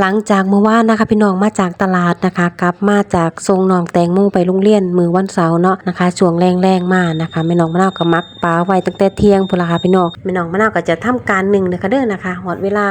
หลังจากเมื่อวานนะคะพี่น้องมาจากตลาดนะคะกลับมาจากทรงนองแตงโมไปโรงเรียนมือวันเสาร์เนาะนะคะช่วงแรงๆมานะคะแม่น้องมะนาวก็มักปลาไว้ตั้งแต่เที่ยงพุ่นละค่ะพี่น้องแม่น้องมะนาวก็จะทำการหนึ่งนะคะเด้อนะคะหอดเวลา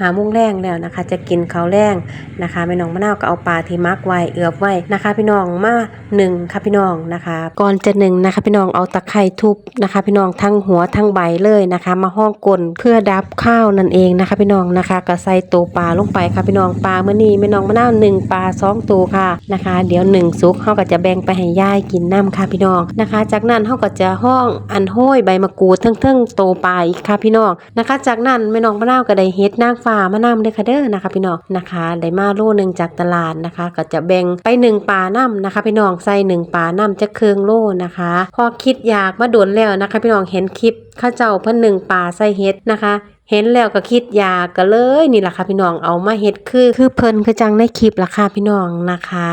หาโมงแรงแล้วนะคะ จะกินข้าวแรงนะคะแม่น้องมะนาวก็เอาปลาที่มักไว้เอือบไว้นะคะ พี่น้องมาหนึ่งค่ะพี่น้องนะคะ ก่อนจะหนึ่งนะคะ พี่น้องเอาตะไคร้ทุบนะคะ พี่น้องทั้งหัวทั้งใบเลยนะคะ มาห้องกลนเพื่อดับข้าวนั่นเองนะคะ พี่น้องนะคะก็ใส่ตัวปลาลงไปค่ะพี่น้องปลาเมื่อนี้แม่น้องมะนาวหนึ่งปลาสองตัวค่ะนะคะ เดี๋ยวหนึ่งซุกเขาก็จะแบ่งไปให้ย่ายกินน้ำค่ะพี่น้องนะคะ จากนั้นเขาก็จะห้องอันห้อยใบมะกรูดทั้งทั้งๆโตปลาอีกค่ะพี่น้องนะคะ จากนั้นแม่น้องมะนาวก็ได้เฮ็ดนางฟ้ามะนำเลยค่ะเด้อนะคะพี่น้องนะคะได้มาโลหนึ่งจากตลาดนะคะ ก็จะแบ่งไปหนึ่งปลาน้ำนะคะพี่น้องใส่หนึ่งปลาน้ำจะเคืองโลนะคะ พอคิดอยากมาโดนแล้วนะคะ พี่น้องเห็นคลิปข้าเจ้าเพิ่นหนึ่งปลาใส่เฮ็ดนะคะ เห็นแล้วก็คิดอยากก็เลยนี่แหละค่ะพี่น้องเอามาเฮ็ดคือคือเพิ่นคือจังในคลิปล่ะค่ะพี่น้องนะคะ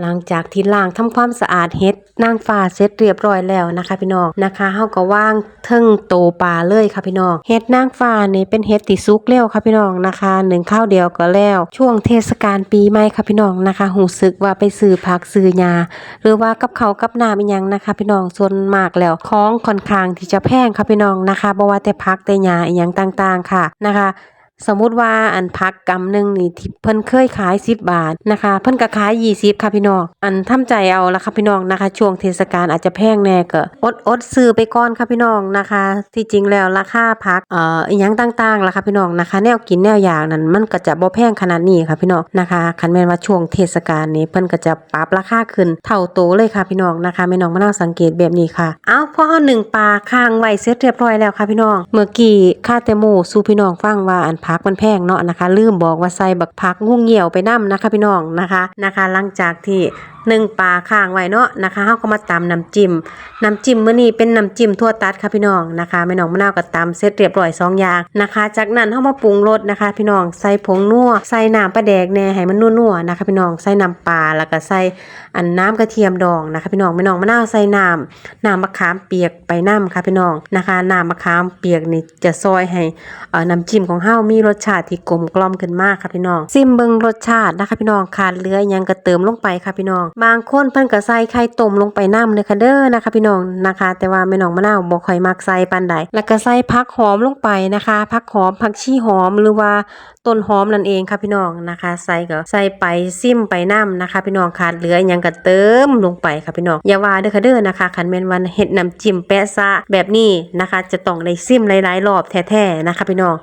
หลังจากที่ล้างทำความสะอาดเฮ็ดนางฟ้าเสร็จเรียบร้อยแล้วนะคะ พี่น้องนะคะเฮาก็ว่างเทิงโตปลาเลยค่ะพี่น้องเฮ็ดนางฟ้านี่เป็นเฮ็ดที่สุกเร็วค่ะพี่น้องนะคะหนึ่งข้าวเดียวก็แล้ว ช่วงเทศกาลปีใหม่ค่ะพี่น้องนะคะหูสึกว่าไปซื้อผักซื้อยาหรือว่ากับเขากับน้ำอีหยังนะคะ พี่น้องส่วนมากแล้วของค่อนข้างที่จะแพงค่ะพี่น้องนะคะบ่ว่าแต่ผักแต่ยาอีหยังต่างๆค่ะนะคะ สมมุติว่าอันพักกำหนึ่งนี่ที่เพิ่นเคยขาย 10 บาทนะคะ เพิ่นก็ขาย 20 ค่ะพี่น้อง อันทำใจเอาละค่ะพี่น้องนะคะ ช่วงเทศกาลอาจจะแพงแน่ก็อดอดซื้อไปก่อนค่ะพี่น้องนะคะ ที่จริงแล้วราคาพักเอ่ออีหยังต่างๆล่ะค่ะพี่น้องนะคะ แนวกินแนวอย่างนั้นมันก็จะบ่แพงขนาดนี้ค่ะพี่น้องนะคะคันแม่นว่าช่วงเทศกาลนี้เพิ่นก็จะปรับราคาขึ้นเท่าโตเลยค่ะพี่น้องนะคะแม่น้องมะนาวสังเกตแบบนี้ค่ะเอาพอหนึ่งปลาค้างไว้เสร็จเรียบร้อยแล้วค่ะพี่น้อง เมื่อกี้ค่าแต่หมูสู่พี่น้องฟังว่าอันพักักมันแพงเนาะนะคะ ลืมบอกว่าใส่บักพักงูเหี่ยวไปนํนะคะพี่น้องนะคะนะคะ หลังจากที่ นึ่งปลาค้างไว้เนาะนะคะเฮาก็มาตำน้ำจิ้มน้ำจิ้มมื้อนี้เป็นน้ำจิ้มทั่วตัดค่ะพี่น้องนะคะแม่น้องมะนาวก็ตำเสร็จเรียบร้อยสองอย่างนะคะ จากนั้นเฮามาปรุงรสนะคะ พี่น้องใส่ผงนัวใส่น้ำปลาแดกแน่ให้มันนัวๆนะคะ พี่น้องใส่น้ำปลาแล้วก็ใส่อันน้ำกระเทียมดองนะคะ พี่น้องแม่น้องมะนาวใส่น้ำน้ำมะขามเปียกไปน้ำค่ะพี่น้องนะคะน้ำมะขามเปียกนี่จะซอยให้น้ำจิ้มของเฮามีรสชาติที่กลมกล่อมขึ้นมากค่ะพี่น้องซิมเบิงรสชาตินะคะ พี่น้องขาดเลืออิหยังก็เติมลงไปค่ะพี่น้องบางคนเพิ่นก็ใส่ไข่ต้มลงไปน้ำเลยค่ะเด้อนะคะ พี่น้องนะคะ แต่ว่าแม่น้องมะนาวบ่ค่อยมักใส่ปานใดแล้วก็ใส่ผักหอมลงไปนะคะผักหอมผักชีหอมหรือว่าต้นหอมนั่นเองค่ะพี่น้องนะคะ ใส่ก็ใส่ไปซิมไปน้ำนะคะ พี่น้องขาดเหลืออยังก็เติมลงไปค่ะพี่น้องอย่าว่าเด้อค่ะเด้อนะคะคันแม่นวันเฮ็ดน้ำจิ้มแปะซะแบบนี้นะคะ จะต้องได้ซิมหลายๆรอบแท้ๆนะคะ พี่น้อง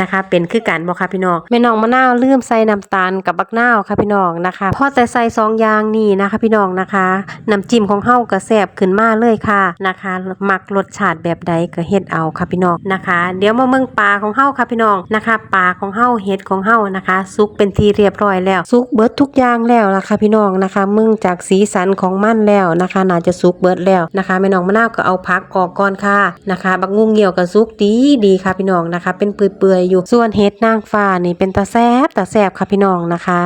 นะคะ เป็นคือกันบ่ค่ะพี่น้องแม่น้องมะนาวลืมใส่น้ำตาลกับบักนาวค่ะพี่น้องนะคะพอแต่ใส่สองอย่างนี่นะคะพี่น้องนะคะน้ำจิ้มของเฮาก็แซ่บขึ้นมาเลยค่ะนะคะมักรสชาติแบบใดก็เฮ็ดเอาค่ะพี่น้องนะคะ เดี๋ยวมาเมืองปลาของเฮาค่ะพี่น้องนะคะปลาของเฮาเฮ็ดของเฮานะคะสุกเป็นทีเรียบร้อยแล้วสุกเบิดทุกอย่างแล้วล่ะค่ะพี่น้องนะคะมึงจากสีสันของมันแล้วนะคะ น่าจะสุกเบิดแล้วนะคะแม่น้องมะนาวก็เอาพักออกก่อนค่ะนะคะ บักงูเหี่ยวก็สุกดีดีค่ะพี่น้องนะคะ เป็นเปื่อยๆอยู่ส่วนเฮ็ดนางฟ้านี่เป็นตาแซบตาแซบค่ะพี่น้องนะคะ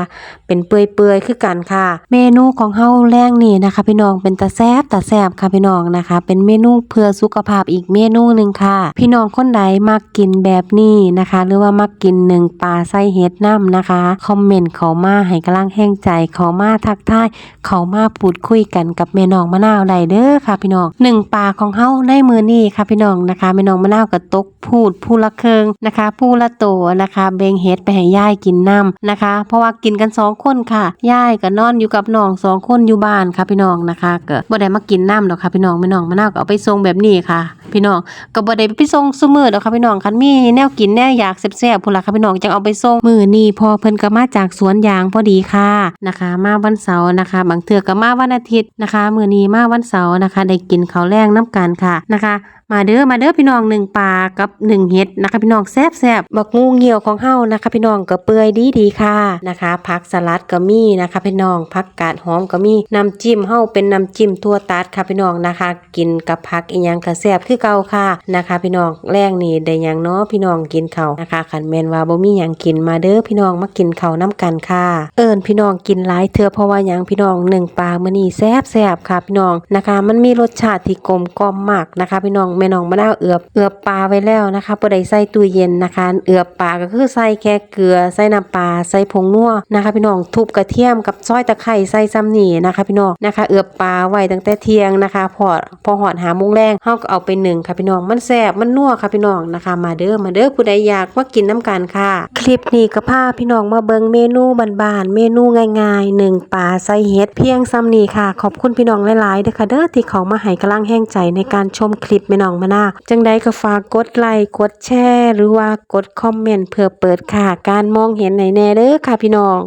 เป็นเปื่อยๆคือกันค่ะ เมนูของเฮาแรงนี่นะคะพี่น้องเป็นตาแซบตาแซบค่ะพี่น้องนะคะ เป็นเมนูเพื่อสุขภาพอีกเมนูหนึ่งค่ะ พี่น้องคนใดมักกินแบบนี้นะคะ หรือว่ามักกินหนึ่งปลาไส้เฮ็ดน้ำนะคะคอมเมนต์เขามาให้กำลังแห้งใจเขามาทักทายเขามาพูดคุยกันกับแม่น้องมะนาวได้เด้อค่ะ พี่น้องหนึ่งปลาของเฮาในมือนี้ค่ะพี่น้องนะคะแม่น้องมะนาวก็ตกพูดผู้ละเคิงนะคะ ผู้ละโตนะคะเบงเฮ็ดไปให้ย่ายกินน้ำนะคะ เพราะว่ากินกันสองคนค่ะย่ายก็นอนอยู่กับน้องสองคนอยู่บ้านค่ะพี่น้องนะคะก็บ่ได้มากินน้ำหรอกค่ะพี่น้องแม่น้องมะนาวก็เอาไปทรงแบบนี้ค่ะ พี่น้องก็บ่ได้ไปส่งซุมื้อดอกค่ะพี่น้องคันมีแนวกินแนวอยากแซ่บๆพุ่นล่ะค่ะพี่น้องจังเอาไปส่งมื้อนี้พอเพิ่นก็มาจากสวนยางพอดีค่ะนะคะ มาวันเสาร์นะคะ บางเทื่อก็มาวันอาทิตย์นะคะมื้อนี้มาวันเสาร์นะคะ ได้กินข้าวแรงน้ำกันค่ะนะคะมาเด้อมาเด้อพี่น้องหนึ่งปลากับหนึ่งเห็ดนะคะพี่น้องแซ่บแซบบักงูเหี่ยวของเฮานะคะ พี่น้องก็เปื่อยดีดีๆค่ะนะคะผักสลัดก็มีนะคะพี่น้องผักกาดหอมก็มีน้ำจิ้มเฮาเป็นน้ำจิ้มทั่วตัดค่ะพี่น้องนะคะ กินกับผักอีหยังก็แซ่บคือคือเก่าค่ะนะคะ พี่น้องแรงนี่ได้ยังเนาะพี่น้องกินเขานะคะคันแมนว่าบ่มีหยังกินมาเด้อพี่น้องมากินเขาน้กันค่ะ เอิ้นพี่น้องกินหลายเทื่อเพราะว่ายังพี่น้องหนึ่งปลามื้อนี้แซ่บแซ่บค่ะ พี่น้องนะคะ มันมีรสชาติที่กลมกล่อมมากนะคะ พี่น้องแม่น้องมะนาวเอือบเอือบปลาไว้แล้วนะคะบ่ได้ใส่ตู้เย็นนะคะ เอือบปลาก็คือใส่แค่เกลือใส่น้ำปลาใส่ผงนัวนะคะ พี่น้องทุบกระเทียมกับซอยตะไคร้ใส่ซ้ำนี่นะคะ พี่น้องนะคะ เอือบปลาไว้ตั้งแต่เที่ยงนะคะ พอพอหอดหาโมงแรงเฮาก็เอาไปหนึ่งค่ะพี่น้องมันแซ่บมันนัวค่ะพี่น้องนะคะ มาเด้อมาเด้อผู้ใดอยากมากินน้ำกันค่ะ คลิปนี้ก็พาพี่น้องมาเบิงเมนูบานๆเมนูง่ายๆหนึ่งปลาใส่เห็ดเพียงซ้ำนี้ค่ะ ขอบคุณพี่น้องหลายๆเด้อค่ะเด้อที่เขามาให้กำลังแห้งใจในการชมคลิปแม่น้องมานาจังใดก็ฝากกดไลค์กดแชร์หรือว่ากดคอมเมนต์เพื่อเปิดค่ะ การมองเห็นในแน่เด้อค่ะพี่น้อง